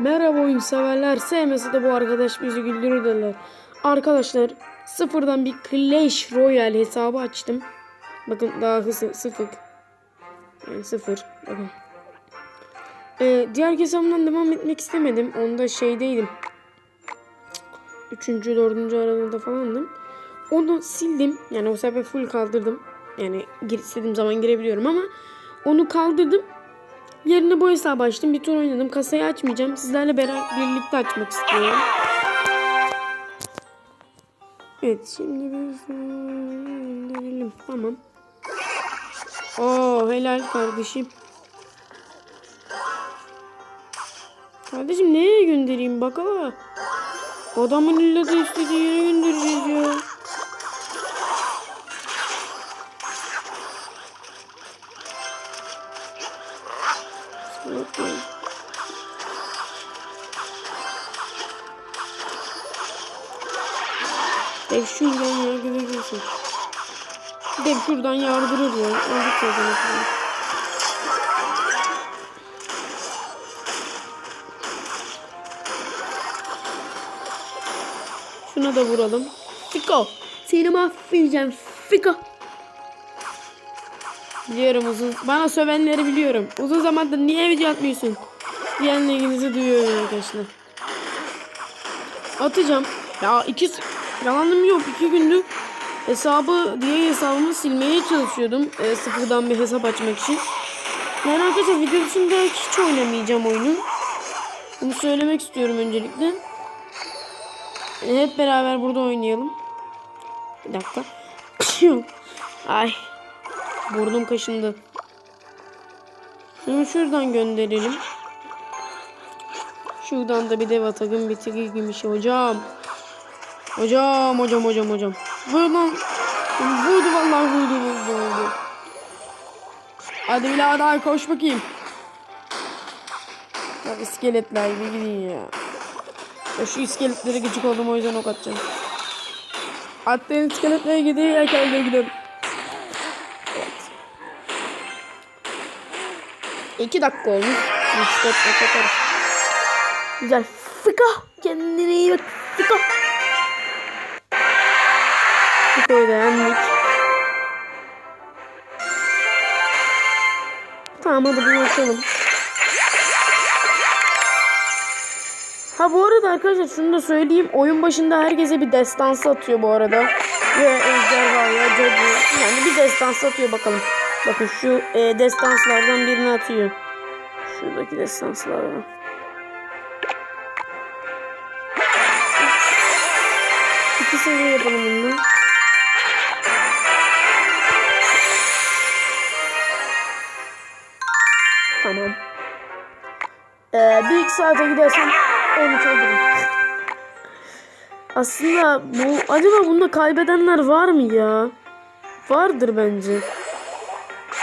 Merhaba oyun severler. Sevmese de bu arkadaş bizi güldürür. Arkadaşlar sıfırdan bir Clash Royale hesabı açtım. Bakın daha hızlı sıfır. Yani sıfır. Bakın. Ee, diğer hesabımdan devam etmek istemedim. Onda şeydeydim. Üçüncü, dördüncü aralığında falandım. Onu sildim. Yani o sefer full kaldırdım. Yani istediğim zaman girebiliyorum ama onu kaldırdım. Yerine bu hesabı açtım. Bir tur oynadım. Kasayı açmayacağım. Sizlerle beraber birlikte açmak istiyorum. Evet şimdi biz gönderelim. Tamam. Oo helal kardeşim. Kardeşim neye göndereyim bakalım. Adamın illa da istediği yere göndereceğiz ya. Şuradan yardırır ya. Öldük hepimiz. Şuna da vuralım. Fiko. Seni mahvedeceğim. Fiko. Biliyorum uzun. Bana sövenleri biliyorum. Uzun zamandır niye video atmıyorsun? Diyenle ilginizi duyuyorum arkadaşlar. Atacağım. Ya iki yalanım yok. iki gündür hesabı diye hesabımı silmeye çalışıyordum. E, sıfırdan bir hesap açmak için. Yani arkadaşlar video dışında hiç oynamayacağım oyunu. Bunu söylemek istiyorum öncelikle. E, hep beraber burada oynayalım. Bir dakika. Ay. Burnum kaşındı. Şunu şuradan gönderelim. Şuradan da bir dev atakım bitirir gibi şey hocam. Hocam hocam hocam hocam. Buradan vurdu vallahi vurdu vurdu vurdu. Hadi birader koş bakayım. Bak iskeletler gibi gidin ya. ya. Şu iskeletlere gıcık oldum o yüzden ok atacağım. Attığın iskeletlere gidiyor ya kendine gidelim. İki dakika olmuş. Bisiklet atarız. Güzel. Fika. Kendine iyi bak. Fika. Yendik. Tamam hadi bunu açalım. Ha bu arada arkadaşlar şunu da söyleyeyim. Oyun başında herkese bir destansı atıyor bu arada. Ya ejderha ya cadı. Yani bir destansı atıyor bakalım. Bakın şu e, destanslardan birini atıyor. Şuradaki destanslardan. İki seviye yapalım bunu. Tamam. Ee, bir iki saate gidersem 13 olurum. Aslında bu acaba bunda kaybedenler var mı ya? Vardır bence.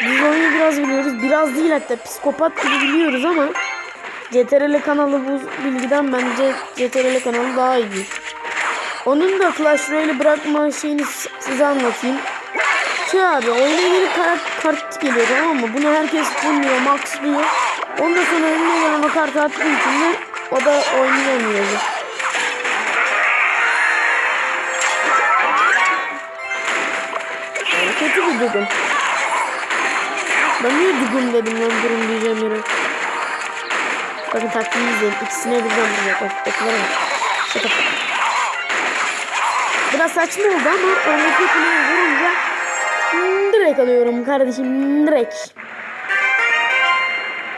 Biz oyunu biraz biliyoruz. Biraz değil hatta psikopat gibi biliyoruz ama CTRL kanalı bu bilgiden bence CTRL kanalı daha iyi. Onun da Clash Royale'i bırakma şeyini size anlatayım. Şey abi oyuna yeni kart, kart geliyor tamam mı? Bunu herkes fulluyor, maxlıyor. Ondan sonra önüne gelen o kartı attığı için de o da oynayamıyor. Yani kötü bir durum. Ben niye dugum dedim lan durum diyeceğim yere. Bakın taktiği izleyin. İkisine birden vuruyor. Bak okulara bak. Şaka. Biraz saçma oldu ama öndeki kuleye vurunca direkt alıyorum kardeşim direkt.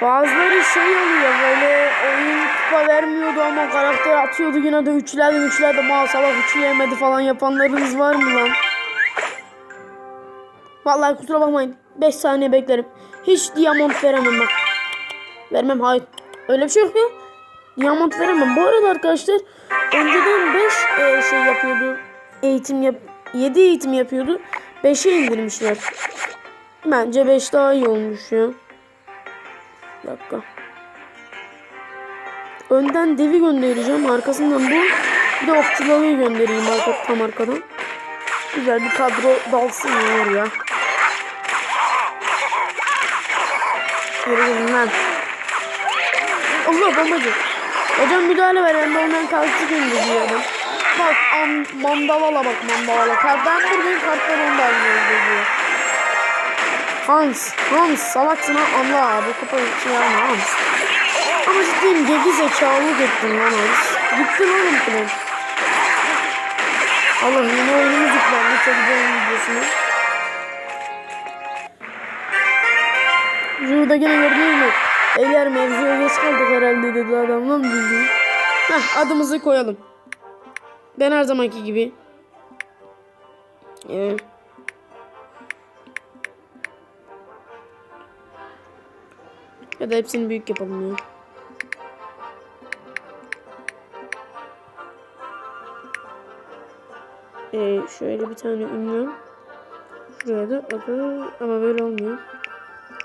Bazıları şey oluyor böyle oyun kupa vermiyordu ama karakter atıyordu yine de üçlerde üçlerde maşallah üçleyemedi falan yapanlarınız var mı lan? Vallahi kusura bakmayın. 5 saniye beklerim. Hiç diamond veremem bak. Vermem hayır. Öyle bir şey yok ya. Diamond veremem. Bu arada arkadaşlar önceden 5 şey yapıyordu. Eğitim yap 7 eğitim yapıyordu. 5'e indirmişler. Bence 5 daha iyi olmuş ya. Bir dakika. Önden devi göndereceğim. Arkasından bu. Bir de okçuları göndereyim arka, tam arkadan. Güzel bir kadro dalsın ya oraya. Yürü gidin lan. Allah bombacı. Hocam müdahale ver. Ben de ondan kalktı diyorum. Bak am, mandavala bak mandavala. Kart, ben buradayım kartlar onda almıyoruz diyor. Hans, Hans salaksın ha Allah bu kafa şey ama Hans. Ama ciddiyim geri zekalılık ettin lan Hans. Gittin oğlum falan. Allah yeni oyunumuz yüklendi çekeceğim videosunu. Şurada gene gördün mü? Eğer mevzuya geç kaldık herhalde dedi adam lan bildiğin. Heh adımızı koyalım. Ben her zamanki gibi. Ee, ya da hepsini büyük yapalım ya. Ee, şöyle bir tane ünlü. Şuraya da adı ama böyle olmuyor.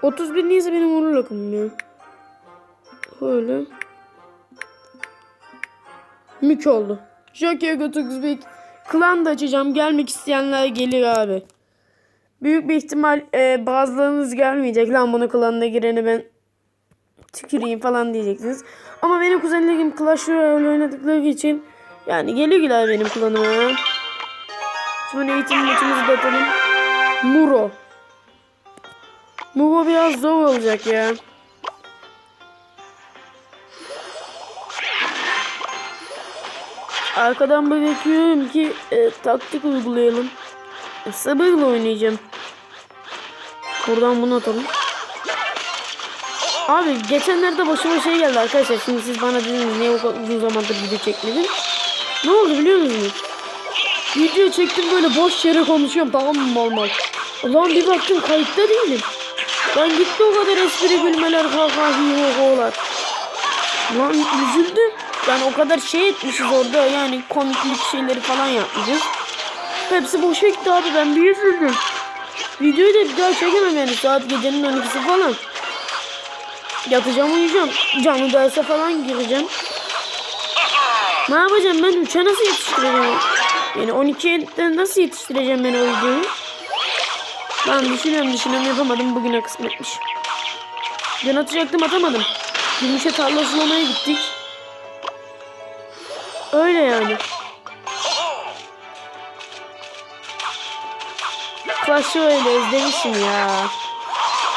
31 neyse benim onur rakamım ya. Böyle. Mük oldu. Jockey Götüksbik. Klan da açacağım. Gelmek isteyenler gelir abi. Büyük bir ihtimal e, bazılarınız gelmeyecek. Lan bunu klanına gireni ben tüküreyim falan diyeceksiniz. Ama benim kuzenlerim Clash Royale oynadıkları için yani geliyorlar benim klanıma. Şimdi eğitim maçımızı da. Muro. Muro biraz zor olacak ya. Arkadan bırakıyorum ki e, taktik uygulayalım. E, sabırla oynayacağım. Buradan bunu atalım. Abi geçenlerde başıma şey geldi arkadaşlar. Şimdi siz bana dediniz niye uzun zamandır video çekmedin? Ne oldu biliyor musunuz? Video çektim böyle boş yere konuşuyorum tamam mı mal mal. Ulan bir baktım kayıtta değilim. Ben gitti o kadar espri gülmeler kaka hi ho ho'lar. Lan üzüldüm. Yani o kadar şey etmişiz orada yani komiklik şeyleri falan yapmışız. Hepsi boşa gitti abi ben bir üzüldüm. Videoyu da bir daha çekemem yani saat gecenin 12'si falan. Yatacağım uyuyacağım. Canlı derse falan gireceğim. Ne yapacağım ben 3'e nasıl yetiştireceğim? Yani 12'de nasıl yetiştireceğim ben o videoyu? Ben düşünüyorum düşünüyorum yapamadım bugüne kısmetmiş. Dün atacaktım atamadım. Gümüşe tarla sulamaya gittik. Clash Royale özlemişim ya.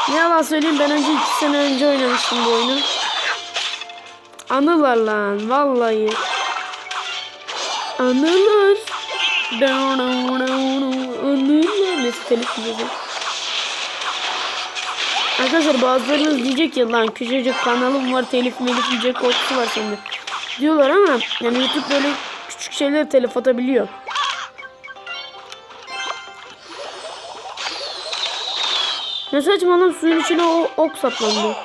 Ne yalan söyleyeyim ben önce iki sene önce oynamıştım bu oyunu. Anılar lan vallahi. Anılar. Anılar. Neyse telif diyeceğim. Arkadaşlar bazılarınız diyecek ya lan küçücük kanalım var telif melif yiyecek korkusu var sende. Diyorlar ama yani YouTube böyle küçük şeyler telif atabiliyor. Ne saçma lan suyun içine o ok saplandı.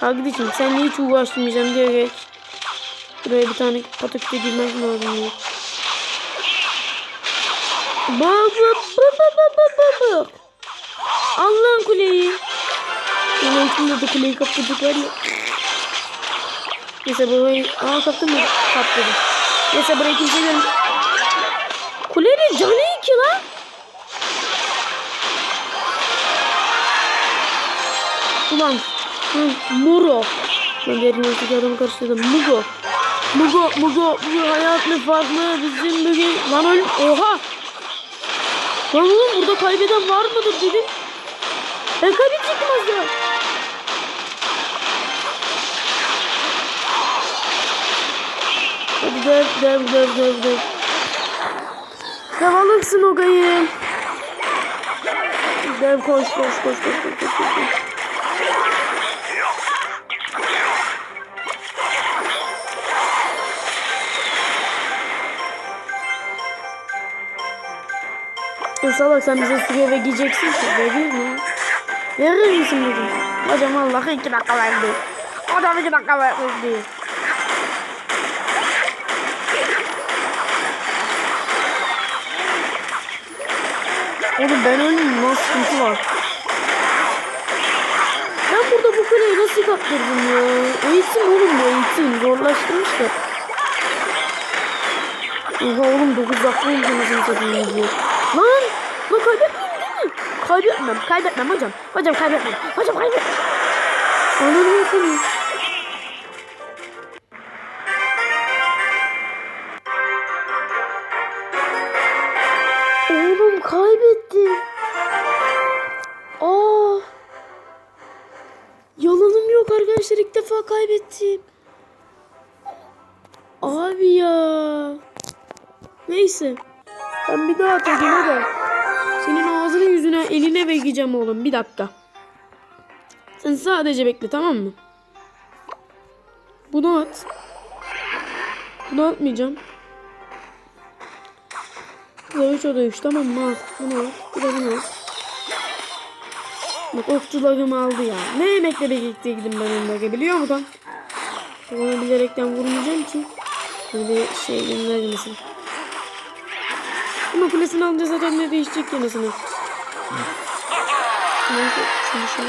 Kardeşim senle hiç uğraşmayacağım diye geç. Buraya bir tane pataküte girmek lazım ya. Bak bak bak bak bak bak bak. Allah'ın kuleyi. Yine içinde de kuleyi kaptırdık var ya. Neyse burayı... Aa kaptım mı? Kaptırdım. Neyse burayı kimse görmüyor. Hı, Muro. Ben üniversitedeki adamı karıştırdım. Mugo. Mugo, Mugo, Mugo hayat ne farklı bizim bugün. Lan öl... Oha. Lan oğlum burada kaybeden var mıdır dedim. Ben kaybedecektim az daha. Hadi dev dev dev dev dev. Dev alırsın o gayı. Dev koş koş koş koş koş koş. koş. Salak sen bize su eve giyeceksin ki. Verir mi? Verir misin dedim. Hocam vallahi iki dakika verdi. Adam iki dakika verdi. Oğlum ben ölmeyeyim lan sıkıntı var. Ben burada bu kuleyi nasıl kaptırdım ya? Eğitim oğlum bu eğitim. Zorlaştırmış da. Oha oğlum 9 dakika oldu nasıl satayım diye. Lan! Ben kaybetmeyeyim değil mi? Kaybetmem, kaybetmem hocam. Hocam kaybetmem. Hocam kaybetmem. Ananı yatırayım. Oğlum kaybettim. Aa. Yalanım yok arkadaşlar ilk defa kaybettim. Abi ya. Neyse. Ben bir daha atacağım da. Eline vereceğim oğlum. Bir dakika. Sen sadece bekle tamam mı? Bunu at. Bunu atmayacağım. 3 o da 3 tamam mı? Al. Bunu at. Bir de bunu at. Bak okçularımı aldı ya. Ne yemekle birlikteydim ben onlara biliyor musun? Onu bilerekten vurmayacağım ki. Böyle şey göndermesin. Ama kulesini alınca zaten ne değişecek yanısını. Neyse, şey.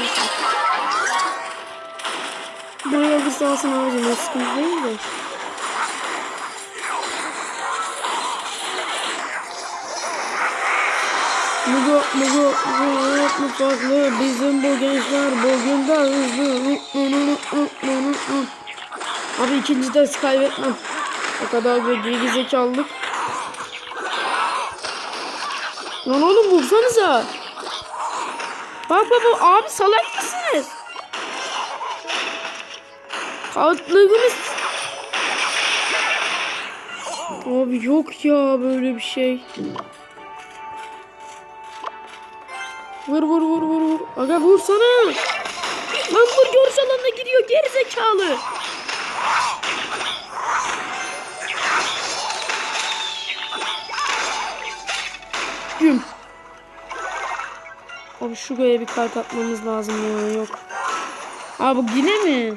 Buraya alırsa alsın abicim. O sıkıntı değil de. Mugo, mugo, mugo, mutfaklı bizim bu gençler bugün de hızlı. Abi ikinci ders kaybetmem. O kadar da geri zekalılık. Lan oğlum vursanıza. Bak bak abi salak mısınız? Kağıtlığımız. Abi yok ya böyle bir şey. Vur vur vur vur vur. Aga vursana. Lan vur görüş alanına gidiyor geri Abi şuraya bir kart atmamız lazım ya yok. Abi bu yine mi?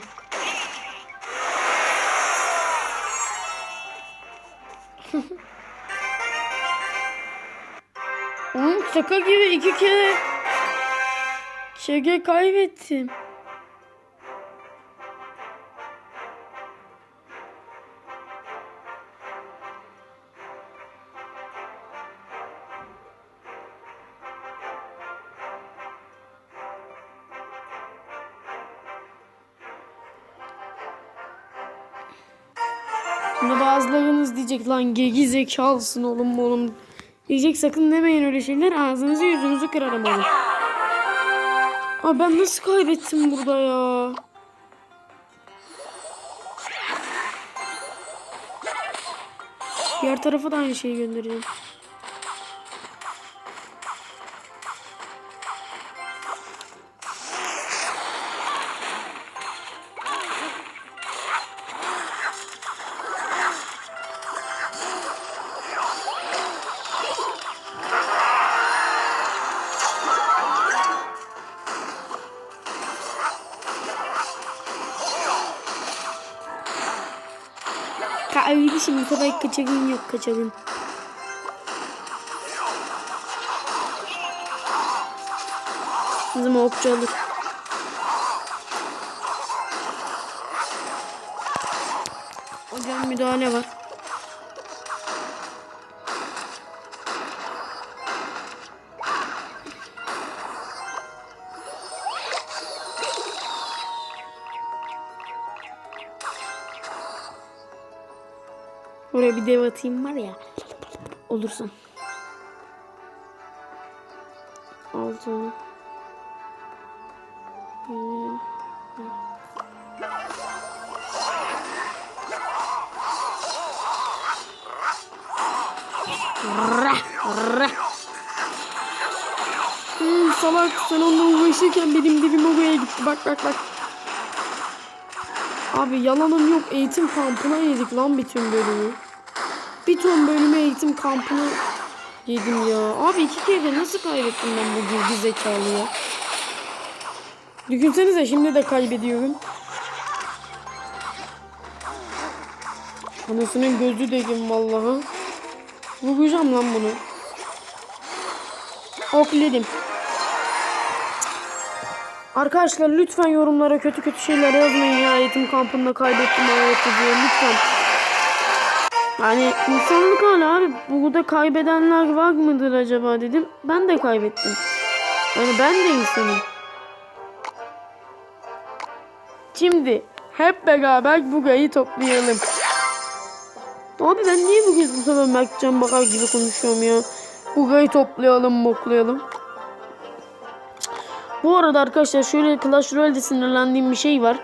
Oğlum şaka gibi iki kere şege kaybettim. Şimdi bazılarınız diyecek lan gegi zekalısın oğlum oğlum. Diyecek sakın demeyin öyle şeyler ağzınızı yüzünüzü kırarım oğlum. Aa ben nasıl kaybettim burada ya? Diğer tarafa da aynı şeyi göndereceğim. Kardeşim bu kadar kaçagın yok kaçagın. Bizim okçu alır. Hocam müdahale var. Oraya bir dev atayım var ya. Olursun. Rah. Hmm, salak sen onunla uğraşırken benim dibim oraya gitti. Bak bak bak. Abi yalanım yok eğitim kampına yedik lan bütün bölümü. Bir ton bölümü eğitim kampına yedim ya. Abi iki kere nasıl kaybettim ben bu girgi zekalıyı? Düşünsenize şimdi de kaybediyorum. Anasının gözü dedim vallahi. Vuracağım lan bunu. Okledim. Arkadaşlar lütfen yorumlara kötü kötü şeyler yazmayın ya. Eğitim kampında kaybettim hayatı diye lütfen. Yani insanlık hali abi. Burada kaybedenler var mıdır acaba dedim. Ben de kaybettim. Yani ben de insanım. Şimdi hep beraber Bugay'ı toplayalım. Abi ben niye bugün bu sefer Mertcan Bakar gibi konuşuyorum ya. Bugay'ı toplayalım moklayalım. Bu arada arkadaşlar şöyle Clash Royale'de sinirlendiğim bir şey var.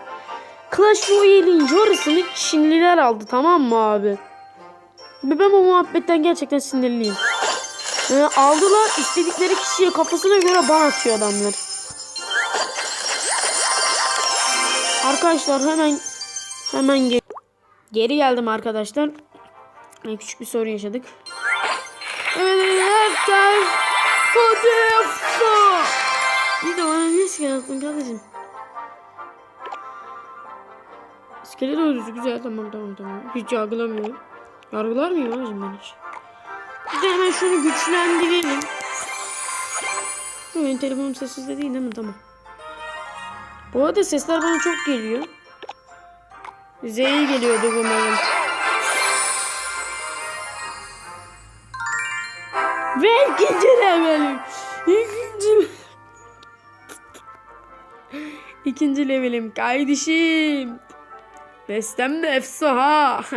Clash Royale'in yarısını Çinliler aldı tamam mı abi? Ben o muhabbetten gerçekten sinirliyim. Ee, aldılar istedikleri kişiye kafasına göre ban atıyor adamlar. Arkadaşlar hemen hemen ge- geri geldim arkadaşlar. Ee, Küçük bir sorun yaşadık. Evet, fotoğrafı. İyi de bana niye sigara attın kardeşim? İskelet öldürsü güzel tamam tamam tamam. Hiç yargılamıyorum. Yargılar mıyım abicim ben hiç? Bir de hemen şunu güçlendirelim. Benim telefonum sessiz de değil değil mi? Tamam. Bu arada sesler bana çok geliyor. Z'ye geliyordu umarım. Ve ikinci levelim. İkinci İkinci levelim kardeşim. Bestem de efso ha.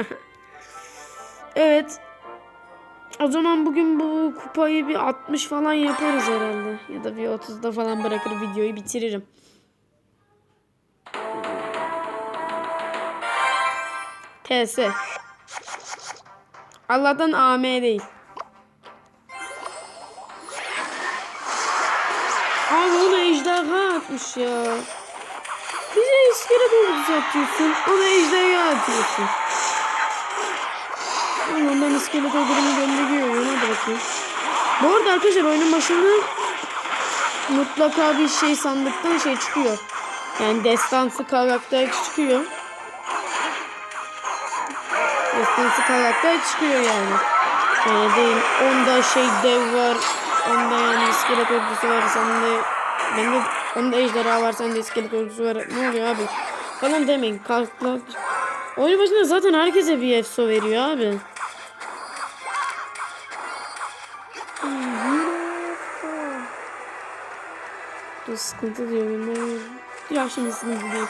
evet. O zaman bugün bu kupayı bir 60 falan yaparız herhalde. Ya da bir 30'da falan bırakır videoyu bitiririm. TS. Allah'tan AM değil. Abi onu ejderha atmış ya. Bize iskelet ordusu atıyorsun. Ona ejderha atıyorsun. Ben iskelet ordumu gönderiyorum. Hadi bakayım. Bu arada arkadaşlar oyunun başında mutlaka bir şey sandıktan şey çıkıyor. Yani destansı karakter çıkıyor. Destansı karakter çıkıyor yani. Yani değil. Onda şey dev var. Onda yani iskelet ordusu var. Sende bende onda ejderha var. Sende iskelet ordusu var. Ne oluyor abi? Falan demeyin. Kalklar. Oyun başında zaten herkese bir efso veriyor abi. Dur sıkıntı diyor. bunlar. Ya şimdi sıkıntı değil.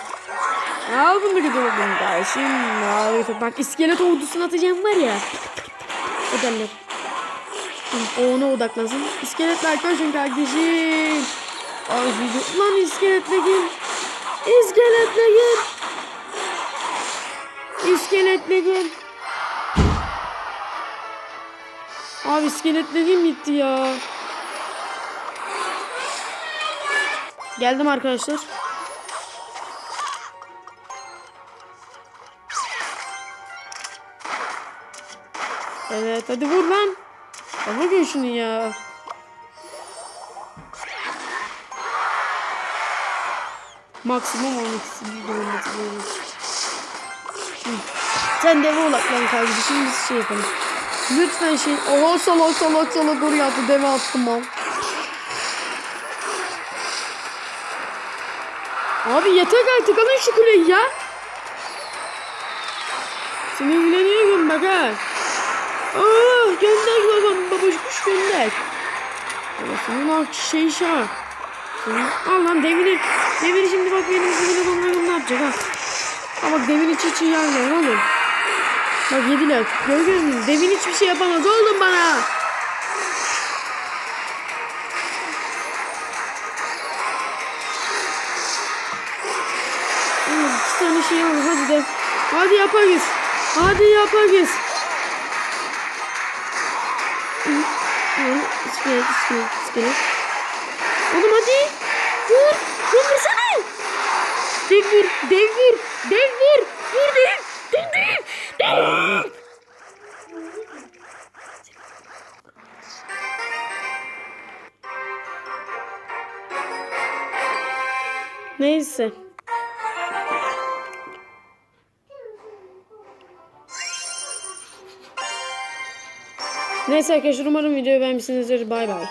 Al bunu kötü oldum kardeşim. Abi bak iskelet ordusunu atacağım var ya. O derler. O ona odaklansın. İskeletler koşun kardeşim. Ay video. Lan iskeletle gel. İskeletle gel. İskeletle gel. Abi iskeletlerim gitti ya. Geldim arkadaşlar. Evet hadi vur lan. Ya vur şunu ya. Maksimum 12 olması böyle. Sen deve odaklan kardeşim biz şey yapalım. Lütfen şey. Oha salak salak salak oraya attı deve attım al. Abi yeter artık alın şu kuleyi ya. Seni ilgileniyorum bak ha. Aa, gönder babam babuş kuş gönder. Babasının ak şey şah. Al lan devini. Devini şimdi bak benim zibini bunları ne yapacak ha. Ha bak devin içi için yerler oğlum. Bak yediler. Görüyor musun? Devin hiçbir şey yapamaz oğlum bana. Şey var hadi de. Hadi yaparız. Hadi yaparız. İskelet, iskelet, iskelet. Oğlum hadi. Vur. Vur vursana. Dev vur. Dev vur. Dev vur. Vur dev. Dev dev. Dev. Neyse. Neyse arkadaşlar umarım videoyu beğenmişsinizdir. Bay bay.